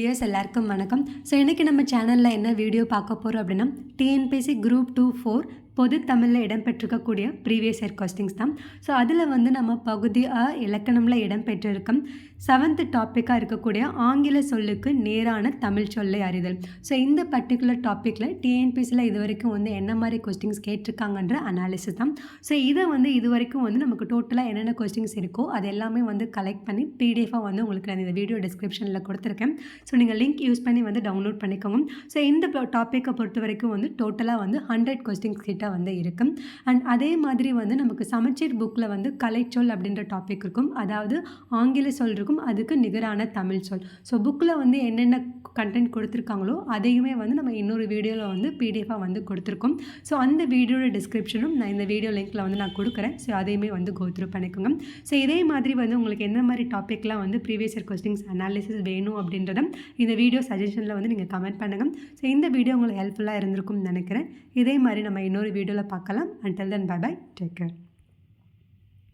S எல்லாருக்கும் வணக்கம். So இன்றைக்கி நம்ம சேனலில் என்ன வீடியோ பார்க்க போகிறோம் அப்படின்னா டிஎன்பிசி குரூப் டூ ஃபோர் பொது தமிழில் இடம்பெற்றிருக்கக்கூடிய ப்ரீவியஸ் இயர் கொஸ்டின்ஸ் தான். ஸோ அதில் வந்து நம்ம பகுதி அ இலக்கணமில் இடம்பெற்றிருக்கும் செவன்த் டாப்பிக்காக இருக்கக்கூடிய ஆங்கில சொல்லுக்கு நேரான தமிழ் சொல்லை அறிதல். ஸோ இந்த பர்டிகுலர் டாப்பிக்கில் டிஎன்பிசியில் இது வரைக்கும் வந்து என்ன மாதிரி கொஸ்டின்ஸ் கேட்டிருக்காங்கன்ற அனாலிசிஸ் தான். ஸோ இதை வந்து இது வரைக்கும் வந்து நமக்கு டோட்டலாக என்னென்ன கொஸ்டின்ஸ் இருக்கோ அது எல்லாமே வந்து கலெக்ட் பண்ணி பிடிஎஃபாக வந்து உங்களுக்கு நான் இந்த வீடியோ டிஸ்கிரிப்ஷனில் கொடுத்துருக்கேன். ஸோ நீங்கள் லிங்க் யூஸ் பண்ணி வந்து டவுன்லோட் பண்ணிக்கோங்க. ஸோ இந்த டாப்பிக்கை பொறுத்த வரைக்கும் வந்து டோட்டலாக வந்து ஹண்ட்ரட் கொஸ்டின்ஸ் கிட்ட வந்து இருக்கும். அண்ட் அதே மாதிரி வந்து நமக்கு சமச்சீர் புக்கில் வந்து கலைச்சொல் அப்படின்ற டாபிக் இருக்கும். அதாவது ஆங்கில சொல் இருக்கும். அதுக்கு நிகரான தமிழ் சொல். ஸோ புக்கில் வந்து என்னென்ன கண்டென்ட் கொடுத்துருக்காங்களோ அதையுமே வந்து நம்ம இன்னொரு வீடியோவில் வந்து பிடிஎஃபாக வந்து கொடுத்துருக்கோம். ஸோ அந்த வீடியோட டிஸ்கிரிப்ஷனும் நான் இந்த வீடியோ லிங்க்கில் வந்து நான் கொடுக்குறேன். ஸோ அதையுமே வந்து கோத்ரூ பண்ணிக்கோங்க. ஸோ இதே மாதிரி வந்து உங்களுக்கு எந்த மாதிரி டாப்பிக்லாம் வந்து ப்ரீவியஸ் இயர் கொஸ்டின்ஸ் அனாலிசிஸ் வேணும் அப்படின்றத இந்த வீடியோ சஜஷனில் வந்து நீங்கள் கமெண்ட் பண்ணுங்கள் ஸோ இந்த வீடியோ உங்களுக்கு ஹெல்ப்ஃபுல்லாக இருந்திருக்கும்னு நினைக்கிறேன். இதே மாதிரி நம்ம இன்னொரு இன்னொரு வீடியோவில் பார்க்கலாம். Until then bye bye take care